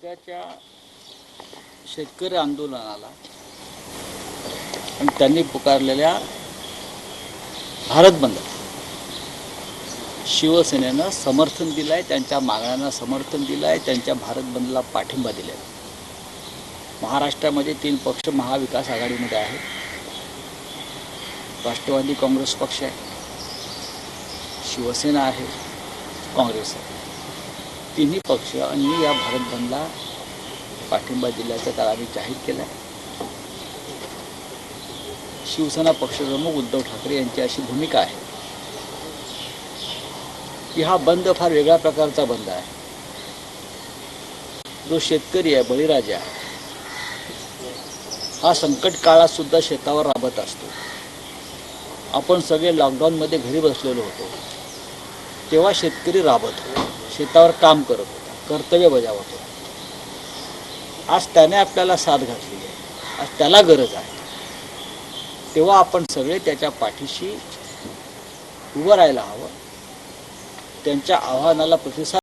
उद्याच्या शेतकरी आंदोलनाला आणि त्यांनी पुकारलेल्या भारत बंद. शिवसेनेनं समर्थन दिलं आहे त्यांच्या मागण्यांना समर्थन दिलं आहे त्यांच्या भारत बंदला पाठिंबा दिला आहे महाराष्ट्रामध्ये तीन पक्ष महाविकास आघाडीमध्ये आहेत. राष्ट्रवादी काँग्रेस पक्ष आहे. शिवसेना आहे. काँग्रेस आहे. तिन्ही पक्षांनी या भारत बंदला पाठिंबा दिल्याचं काल आम्ही जाहीर केलं आहे शिवसेना पक्षप्रमुख उद्धव ठाकरे यांची अशी भूमिका आहे. की हा बंद फार वेगळ्या प्रकारचा बंद आहे. जो शेतकरी आहे बळीराजा आहे. हा संकट काळात सुद्धा शेतावर राबत असतो. आपण सगळे लॉकडाऊनमध्ये घरी बसलेलो होतो. तेव्हा शेतकरी राबत होतो. शेतावर काम करत होता. कर्तव्य बजावत होता. आज त्याने आपल्याला साथ घातली आहे. आज त्याला गरज आहे. तेव्हा आपण सगळे त्याच्या पाठीशी उभं राहायला हवं. त्यांच्या आव्हानाला प्रतिसाद